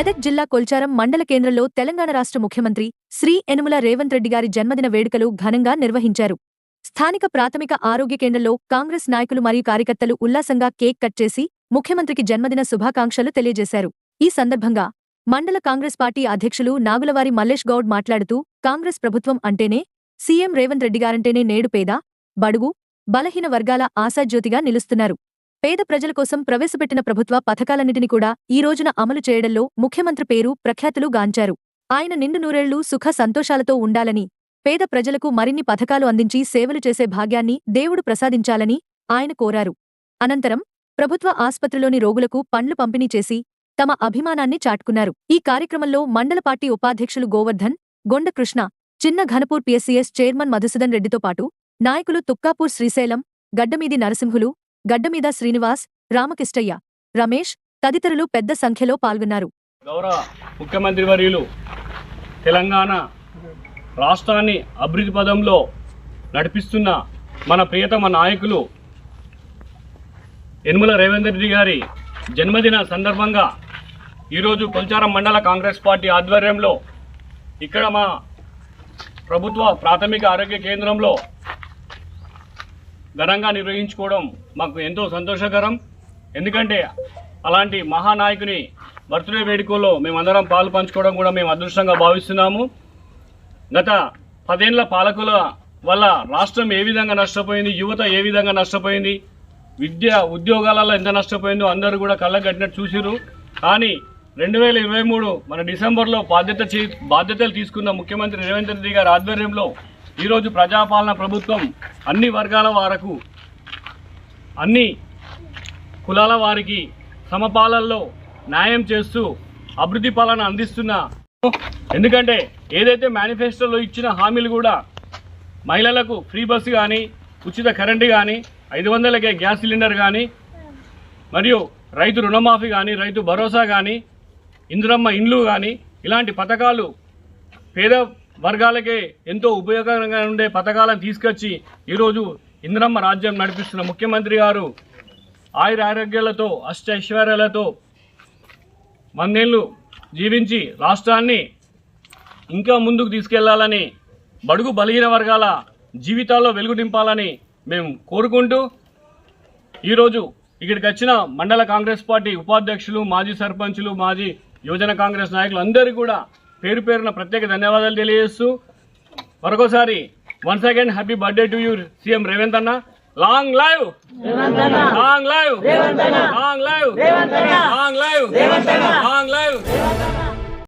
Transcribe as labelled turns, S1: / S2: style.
S1: మెదక్ జిల్లా కొల్చారం మండల కేంద్రంలో తెలంగాణ రాష్ట్ర ముఖ్యమంత్రి శ్రీ యనుమల రేవంత్ రెడ్డి గారి జన్మదిన వేడుకలు ఘనంగా నిర్వహించారు. స్థానిక ప్రాథమిక ఆరోగ్య కేంద్రంలో కాంగ్రెస్ నాయకులు మరియు కార్యకర్తలు ఉల్లాసంగా కేక్ కట్ చేసి ముఖ్యమంత్రికి జన్మదిన శుభాకాంక్షలు తెలియజేశారు. ఈ సందర్భంగా మండల కాంగ్రెస్ పార్టీ అధ్యక్షులు నాగులవారి మల్లేష్ గౌడ్ మాట్లాడుతూ కాంగ్రెస్ ప్రభుత్వం అంటేనే సీఎం రేవంత్ రెడ్డి గారంటేనే నేడు పేద బడుగు బలహీన వర్గాల ఆశాజ్యోతిగా నిలుస్తున్నారు. పేద ప్రజల కోసం ప్రవేశపెట్టిన ప్రభుత్వ పథకాలన్నిటిని కూడా ఈ రోజున అమలు చేయడంలో ముఖ్యమంత్రి పేరు ప్రఖ్యాతులు గాంచారు. ఆయన నిండు నూరేళ్ళు సుఖ సంతోషాలతో ఉండాలని పేద ప్రజలకు మరిన్ని పథకాలు అందించి సేవలు చేసే భాగ్యాన్ని దేవుడు ప్రసాదించాలని ఆయన కోరారు. అనంతరం ప్రభుత్వ ఆస్పత్రిలోని రోగులకు పండ్లు పంపిణీ చేసి తమ అభిమానాన్ని చాటుకున్నారు. ఈ కార్యక్రమంలో మండల పార్టీ ఉపాధ్యక్షులు గోవర్ధన్ గొండ కృష్ణ చిన్న ఘనపూర్ పిఎస్సీఎస్ చైర్మన్ మధుసూదన్ రెడ్డితో పాటు నాయకులు తుక్కాపూర్ శ్రీశైలం గడ్డమీది నరసింహులు గడ్డమీద శ్రీనివాస్ రామకిష్టయ్య రమేష్ తదితరులు పెద్ద సంఖ్యలో పాల్గొన్నారు.
S2: గౌరవ ముఖ్యమంత్రి వర్యులు తెలంగాణ రాష్ట్రాన్ని అభివృద్ధి పదంలో నడిపిస్తున్న మన ప్రియతమ నాయకులు యనుమల రేవంత్ రెడ్డి గారి జన్మదిన సందర్భంగా ఈరోజు కొల్చారం మండల కాంగ్రెస్ పార్టీ ఆధ్వర్యంలో ఇక్కడ మా ప్రభుత్వ ప్రాథమిక ఆరోగ్య కేంద్రంలో ఘనంగా నిర్వహించుకోవడం మాకు ఎంతో సంతోషకరం. ఎందుకంటే అలాంటి మహానాయకుని బర్త్డే వేడుకల్లో మేమందరం పాలు పంచుకోవడం కూడా మేము అదృష్టంగా భావిస్తున్నాము. గత పదేళ్ళ పాలకుల వల్ల రాష్ట్రం ఏ విధంగా నష్టపోయింది యువత ఏ విధంగా నష్టపోయింది విద్య ఉద్యోగాలలో ఎంత నష్టపోయిందో అందరూ కూడా కళ్ళగట్టినట్టు చూసిరు కానీ రెండు వేల ఇరవై మూడు మన డిసెంబర్లో బాధ్యత బాధ్యతలు తీసుకున్న ముఖ్యమంత్రి రేవంత్ రెడ్డి గారి ఆధ్వర్యంలో ఈరోజు ప్రజాపాలన ప్రభుత్వం అన్ని వర్గాల వారకు అన్ని కులాల వారికి సమపాలనలో న్యాయం చేస్తూ అభివృద్ధి పాలన అందిస్తున్న ఎందుకంటే ఏదైతే మేనిఫెస్టోలో ఇచ్చిన హామీలు కూడా మహిళలకు ఫ్రీ బస్సు కానీ ఉచిత కరెంటు కానీ ఐదు వందలకే గ్యాస్ సిలిండర్ కానీ మరియు రైతు రుణమాఫీ కానీ రైతు భరోసా కానీ ఇందిరమ్మ ఇండ్లు కానీ ఇలాంటి పథకాలు పేద వర్గాలకే ఎంతో ఉపయోగకరంగా ఉండే పథకాలను తీసుకొచ్చి ఈరోజు ఇంద్రమ్మ రాజ్యం నడిపిస్తున్న ముఖ్యమంత్రి గారు ఆయుర ఆరోగ్యాలతో అష్ట ఐశ్వర్యాలతో వందేళ్ళు జీవించి రాష్ట్రాన్ని ఇంకా ముందుకు తీసుకెళ్ళాలని బడుగు బలహీన వర్గాల జీవితాల్లో వెలుగు నింపాలని మేము కోరుకుంటూ ఈరోజు ఇక్కడికి వచ్చిన మండల కాంగ్రెస్ పార్టీ ఉపాధ్యక్షులు మాజీ సర్పంచులు మాజీ యువజన కాంగ్రెస్ నాయకులు అందరూ కూడా పేరు పేరున ప్రత్యేక ధన్యవాదాలు తెలియజేస్తూ మరొకసారి once again happy birthday to you CM Revanth అన్న long live long live long live long live long live